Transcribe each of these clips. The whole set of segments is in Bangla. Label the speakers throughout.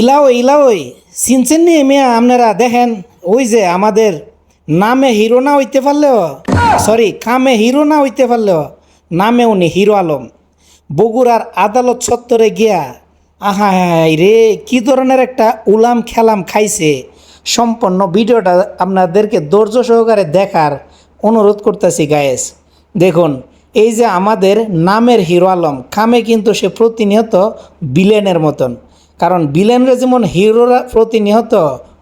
Speaker 1: ইলাও ইলাওই চিনছেন নি মিয়া, আপনারা দেখেন, ওই যে আমাদের নামে হিরো না হইতে পারলেও সরি কামে হিরো না হইতে পারলেও, নামে উনি হিরো আলম। বগুড়ার আদালত চত্বরে গিয়া, আহা রে, কি ধরনের একটা উলাম খেলাম খাইছে। সম্পন্ন ভিডিওটা আপনাদেরকে ধৈর্য সহকারে দেখার অনুরোধ করতেছি গায়েস দেখুন, এই যে আমাদের নামের হিরো আলম, কামে কিন্তু সে প্রতিনিয়ত বিলেনের মতন। কারণ বিলেনরা যেমন হিরোরা প্রতিনিয়ত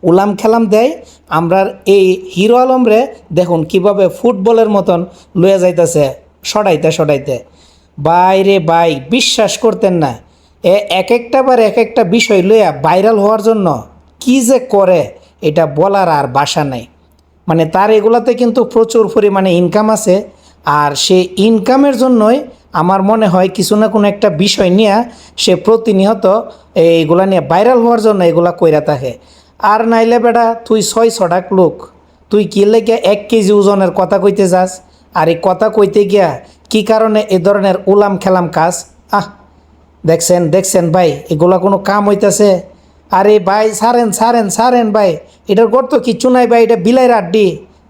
Speaker 1: উলাম খেলাম দেয় আমরা এই হিরো আলমরে দেখুন কীভাবে ফুটবলের মতন লয়ে যাইতেছে, সডাইতে সডাইতে। বাইরে বাই, বিশ্বাস করতেন না। এ এক একটা বার এক একটা বিষয় লইয়া ভাইরাল হওয়ার জন্য কি যে করে, এটা বলার আর বাসা নেই। মানে তার এগুলাতে কিন্তু প্রচুর পরিমাণে ইনকাম আছে, আর সে ইনকামের জন্যই আমার মনে হয় কিছু না কোনো একটা বিষয় নিয়ে সে প্রতিনিয়ত এইগুলা নিয়ে ভাইরাল হওয়ার জন্য এগুলা কইরা থাকে। আর নাইলে বেটা, তুই ছয় ছটাক লোক, তুই কি লেগে এক কেজি ওজনের কথা কইতে যাস? আর এই কথা কইতে গিয়া কি কারণে এ ধরনের উলাম খেলাম কাজ? আহ, দেখছেন দেখছেন ভাই, এগুলা কোনো কাম হইতাছে? আরে ভাই, সারেন সারেন সারেন ভাই, এটার গর্ত কিচ্ছু নাই ভাই, এটা বিলাই আড্ডি।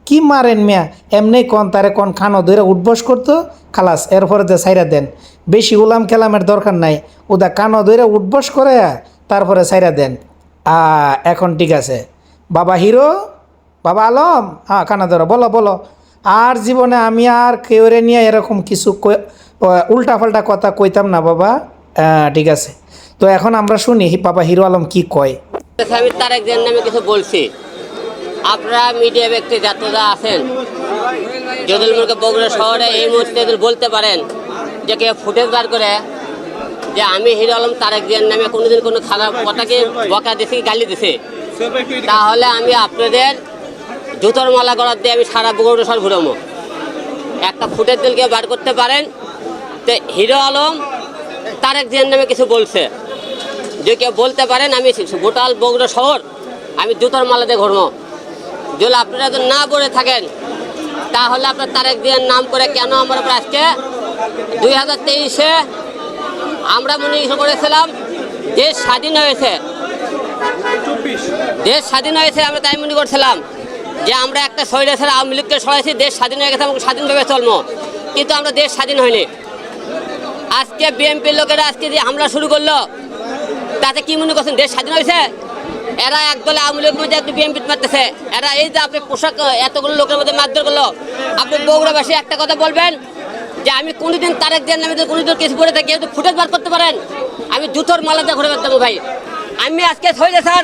Speaker 1: কি মারেন মিয়া? এমনি কন তারে কন খানো ধরে উঠবস করতো? খালাস, এরপরে যে সাইরা দেন। বেশি উলাম খেলামের দরকার নাই। ওদা কানো ধরে উঠবস করে, তারপরে সাইরা দেন। আ, এখন ঠিক আছে। বাবা হিরো? বাবা আলম? হ্যাঁ কানা ধরো, বলো বলো। আর জীবনে আমি আর কেউরে নিয়ে এরকম কিছু উল্টা পাল্টা কথা কইতাম না বাবা। ঠিক আছে। তো এখন আমরা শুনি, বাবা হিরো আলম কি কয়?
Speaker 2: তারেক নামে কিছু বলছি। আপনারা মিডিয়া ব্যক্তি যাত্রীরা আছেন, যদি মুখে বগুড়া শহরে এই মুহূর্তে বলতে পারেন যে কে ফুটেজ বার করে যে আমি হিরো আলম তারেক জিয়ার নামে কোনোদিন কোনো খারাপ কথাকে বকা দিছি, গালি দিছি, তাহলে আমি আপনাদের জুতোর মালা করার দিয়ে আমি সারা বগুড়া শহর ঘুরবো। একটা ফুটেজ দিলকে বার করতে পারেন, তো হিরো আলম তারেক জিয়ার নামে কিছু বলছে। যে কেউ বলতে পারেন, আমি গোটাল বগুড়া শহর আমি জুতোর মালাতে ঘুরবো। যদি আপনারা যদি না বলে থাকেন, তাহলে আপনার তারেক দিয়ার নাম করে কেন আমার উপর আজকে দুই হাজার তেইশে আমরা মনে করেছিলাম, দেশ স্বাধীন হয়েছে। দেশ স্বাধীন হয়েছে, আমরা তাই মনে করছিলাম যে আমরা একটা শরীরে ছেড়ে আওয়ামী লীগকে সরাইছি, দেশ স্বাধীন হয়ে গেছে আমরা স্বাধীনভাবে চলবো। কিন্তু আমরা দেশ স্বাধীন হয়নি। আজকে বিএনপির লোকেরা আজকে যে হামলা শুরু করল, তাতে কি মনে করছেন, দেশ স্বাধীন হয়েছে? এরা একদলে আওয়ামী লীগের মধ্যে একটু বিএনপি মারতেছে। এরা এই যে আপনি পোশাক এতগুলো লোকের মধ্যে মারধর করল। আপনি বগুড়াবাসী একটা কথা বলবেন, যে আমি কোনোদিন তারেক দেন কোনো কোনোদিন কিছু করে থাকি ফুটেজ বার করতে পারেন, আমি জুতোর মালাতে ঘুরে পারতাম ভাই। আমি আজকে হয়ে স্যার